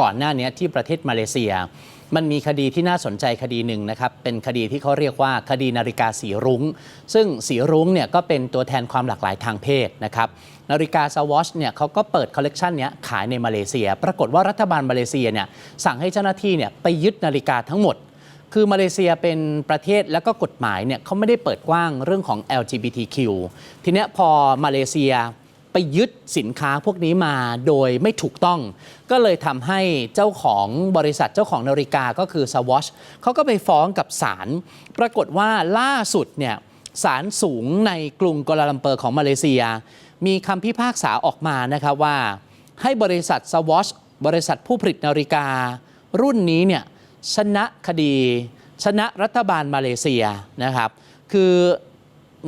ก่อนหน้านี้ที่ประเทศมาเลเซีย มันมีคดีที่น่าสนใจคดีหนึ่งนะครับ เป็นคดีที่เขาเรียกว่าคดีนาฬิกาสีรุง้ง ซึ่งสีรุ้งเนี่ยก็เป็นตัวแทนความหลากหลายทางเพศนะครับนาฬิกาสวอชเนี่ยเขาก็เปิดคอลเลกชันเนี้ยขายในมาเลเซีย ปรากฏว่ารัฐบาลมาเลเซียเนี่ยสั่งให้เจ้าหน้าที่เนี่ยไปยึดนาฬิกาทั้งหมดคือมาเลเซียเป็นประเทศแล้วก็กฎหมายเนี่ยเขาไม่ได้เปิดกว้างเรื่องของ LGBTQ ทีเนี้ยพอมาเลเซีย ไปยึดสินค้าพวกนี้มาโดยไม่ถูกต้อง ก็เลยทำให้เจ้าของบริษัทเจ้าของนาฬิกาก็คือสวอชเขาก็ไปฟ้องกับศาลปรากฏว่าล่าสุดเนี่ยศาลสูงในกรุงกัวลาลัมเปอร์ของมาเลเซีย มีคำพิพากษาออกมานะครับว่า ให้บริษัทสวอชบริษัทผู้ผลิตนาฬิกา รุ่นนี้เนี่ยชนะคดี ชนะรัฐบาลมาเลเซียนะครับ คือ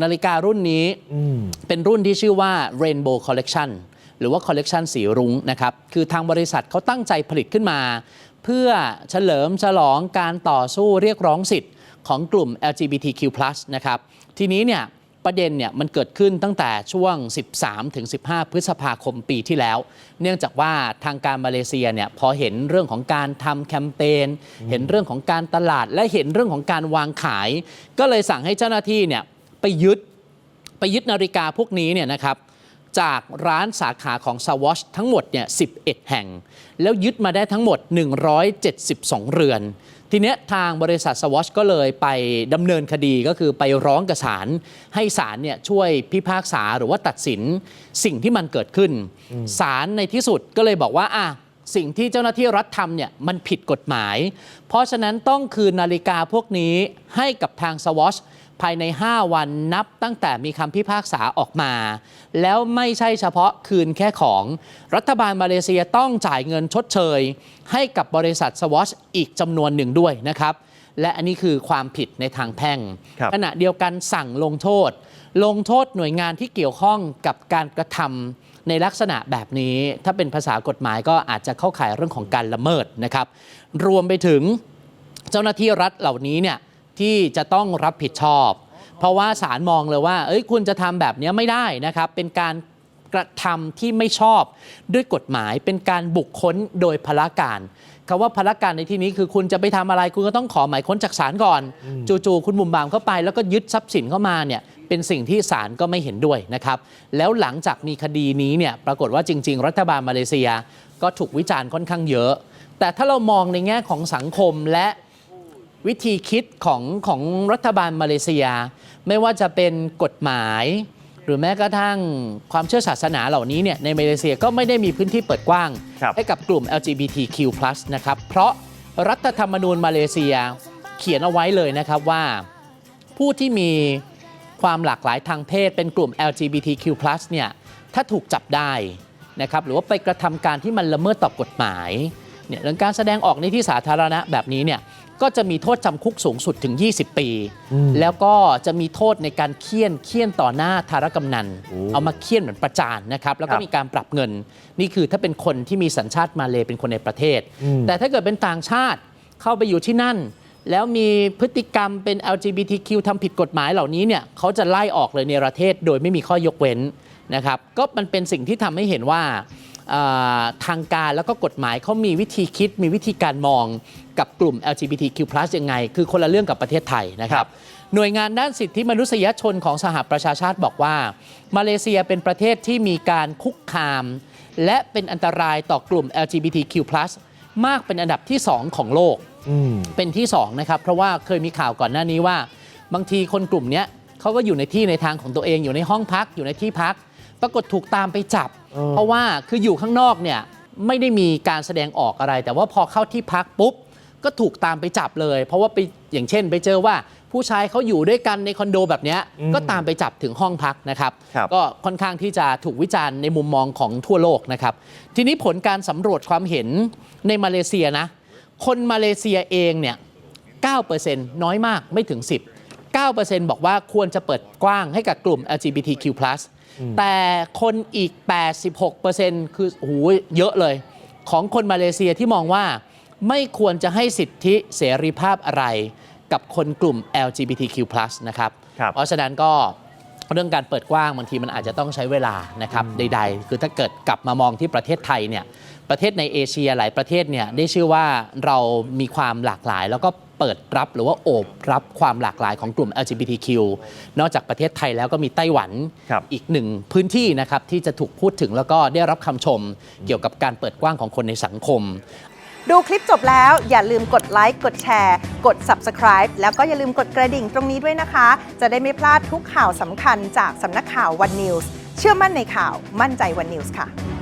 นาฬิการุ่นนี้เป็นรุ่นที่ชื่อว่า Rainbow Collection หรือว่า Collection สีรุ้งนะครับ คือทางบริษัทเขาตั้งใจผลิตขึ้นมา เพื่อเฉลิมฉลองการต่อสู้เรียกร้องสิทธิ์ของกลุ่ม LGBTQ+ นะครับ ทีนี้เนี่ยประเด็นเนี่ยมันเกิดขึ้นตั้งแต่ช่วง 13ถึง15 พฤษภาคมปีที่แล้ว เนื่องจากว่าทางการมาเลเซียเนี่ยพอเห็นเรื่องของการทำแคมเปญ เห็นเรื่องของการตลาด และเห็นเรื่องของการวางขาย ก็เลยสั่งให้เจ้าหน้าที่เนี่ย ไปยึดไปยึดนาฬิกาพวกนี้เนี่ยนะครับจากร้านสาขาของ s w a t c h ทั้งหมดเนี่ย11 แห่ง แล้วยึดมาได้ทั้งหมด 172 เรือน ทีเนี้ยทางบริษัท s w a t c h ก็เลยไปดำเนินคดีก็คือไปร้องกับศาลให้ศาลเนี่ยช่วยพิพากษาหรือว่าตัดสินสิ่งที่มันเกิดขึ้นศาลในที่สุดก็เลยบอกว่าอะสิ่งที่เจ้าหน้าที่รัฐทำเนี่ยมันผิดกฎหมาย เพราะฉะนั้นต้องคืนนาฬิกาพวกนี้ให้กับทาง s w a t c h ภายใน 5 วันนับตั้งแต่มีคำพิพากษาออกมา แล้วไม่ใช่เฉพาะคืนแค่ของ รัฐบาลมาเลเซียต้องจ่ายเงินชดเชย ให้กับบริษัทสวอชอีกจำนวนหนึ่งด้วยนะครับ และอันนี้คือความผิดในทางแพ่งครับขณะเดียวกันสั่งลงโทษ ลงโทษหน่วยงานที่เกี่ยวข้องกับการกระทำในลักษณะแบบนี้ ถ้าเป็นภาษากฎหมายก็อาจจะเข้าข่ายเรื่องของการละเมิดนะครับ รวมไปถึงเจ้าหน้าที่รัฐเหล่านี้เนี่ย ที่จะต้องรับผิดชอบ เพราะว่าศาลมองเลยว่า เอ้ยคุณจะทำแบบเนี้ยไม่ได้นะครับ เป็นการกระทำที่ไม่ชอบด้วยกฎหมายเป็นการบุกค้นโดยพละการคำว่าพละการในที่นี้คือคุณจะไปทำอะไรคุณก็ต้องขอหมายค้นจากศาลก่อน จู่ๆคุณบุมบามเข้าไป แล้วก็ยึดทรัพย์สินเข้ามาเนี่ยเป็นสิ่งที่ศาลก็ไม่เห็นด้วยนะครับ แล้วหลังจากมีคดีนี้เนี่ยปรากฏว่าจริง ๆ รัฐบาลมาเลเซีย ก็ถูกวิจารณ์ค่อนข้างเยอะ แต่ถ้าเรามองในแง่ของสังคมและ วิธีคิดของของรัฐบาลมาเลเซีย ไม่ว่าจะเป็นกฎหมาย หรือแม้กระทั่งความเชื่อศาสนาเหล่านี้เนี่ยในมาเลเซียก็ไม่ได้มีพื้นที่เปิดกว้างครับให้กับกลุ่ม LGBTQ+ นะครับเพราะรัฐธรรมนูญมาเลเซียเขียนเอาไว้เลยนะครับว่า ผู้ที่มีความหลากหลายทางเพศเป็นกลุ่ม LGBTQ+ เนี่ยถ้าถูกจับได้นะครับหรือว่าไปกระทำการที่มันละเมิดต่อกฎหมายเนี่ยเรื่องการแสดงออกในที่สาธารณะแบบนี้เนี่ย ก็จะมีโทษจำคุกสูงสุดถึง 20 ปี แล้วก็จะมีโทษในการเคี่ยนเคี่ยนต่อหน้าธารกำนันโอ้เอามาเคี่ยนเหมือนประจานนะครับ แล้วก็ครับมีการปรับเงิน นี่คือถ้าเป็นคนที่มีสัญชาติมาเลเป็นคนในประเทศอืมแต่ถ้าเกิดเป็นต่างชาติเข้าไปอยู่ที่นั่น แล้วมีพฤติกรรมเป็น LGBTQ ทำผิดกฎหมายเหล่านี้เนี่ยเขาจะไล่ออกเลยในประเทศโดยไม่มีข้อยกเว้นนะครับ ก็มันเป็นสิ่งที่ทำให้เห็นว่าอ่า ทางการแล้วก็กฎหมายเขามีวิธีคิดมีวิธีการมองกับกลุ่ม LGBTQ+ ยังไง คือคนละเรื่องกับประเทศไทยนะคครัรับบหน่วยงานด้านสิทธิมนุษยชนของสหประชาชาติบอกว่า มาเลเซียเป็นประเทศที่มีการคุกคาม และเป็นอันตรายต่อกลุ่ม LGBTQ+ มากเป็นอันดับที่ 2 ของโลกอืมเป็นที่2นะครับเพราะว่าเคยมีข่าวก่อนหน้านี้ว่า บางทีคนกลุ่มเนี้ยเขาก็อยู่ในที่ในทางของตัวเองอยู่ในห้องพักอยู่ในที่พัก ปรากฏถูกตามไปจับเออเพราะว่าคืออยู่ข้างนอกเนี่ยไม่ได้มีการแสดงออกอะไร แต่ว่าพอเข้าที่พักปุ๊บก็ถูกตามไปจับเลย เพราะว่าไปอย่างเช่น ไปเจอว่าผู้ชายเขาอยู่ด้วยกันในคอนโดแบบเนี้ยอืมก็ตามไปจับถึงห้องพักนะครับครับก็ค่อนข้างที่จะถูกวิจารณ์ในมุมมองของทั่วโลกนะครับ ทีนี้ผลการสำรวจความเห็นในมาเลเซียนะ คนมาเลเซียเองเนี่ย9%น้อยมากไม่ถึง 10 9%บอกว่าควรจะเปิดกว้างให้กับกลุ่ม LGBTQ+ แต่คนอีก 86%คือโอ้โหเยอะเลย ของคนมาเลเซียที่มองว่าไม่ควรจะให้สิทธิเสรีภาพอะไรกับคนกลุ่ม LGBTQ+ นะครับครับ เพราะฉะนั้นก็เรื่องการเปิดกว้างบางทีมันอาจจะต้องใช้เวลานะครับใด ๆ คือถ้าเกิดกลับมามองที่ประเทศไทยเนี่ยประเทศในเอเชียหลายประเทศเนี่ยได้ชื่อว่าเรามีความหลากหลาย แล้วก็ เปิดรับหรือว่าโอบรับความหลากหลายของกลุ่ม LGBTQ นอกจากประเทศไทยแล้วก็มีไต้หวันครับอีกหนึ่งพื้นที่นะครับที่จะถูกพูดถึงแล้วก็ได้รับคำชม เกี่ยวกับการเปิดกว้างของคนในสังคม ดูคลิปจบแล้วอย่าลืมกดไลค์กดแชร์ กด Subscribe แล้วก็อย่าลืมกดกระดิ่งตรงนี้ด้วยนะคะ จะได้ไม่พลาดทุกข่าวสำคัญจากสำนักข่าว One News เชื่อมั่นในข่าวมั่นใจ One News ค่ะ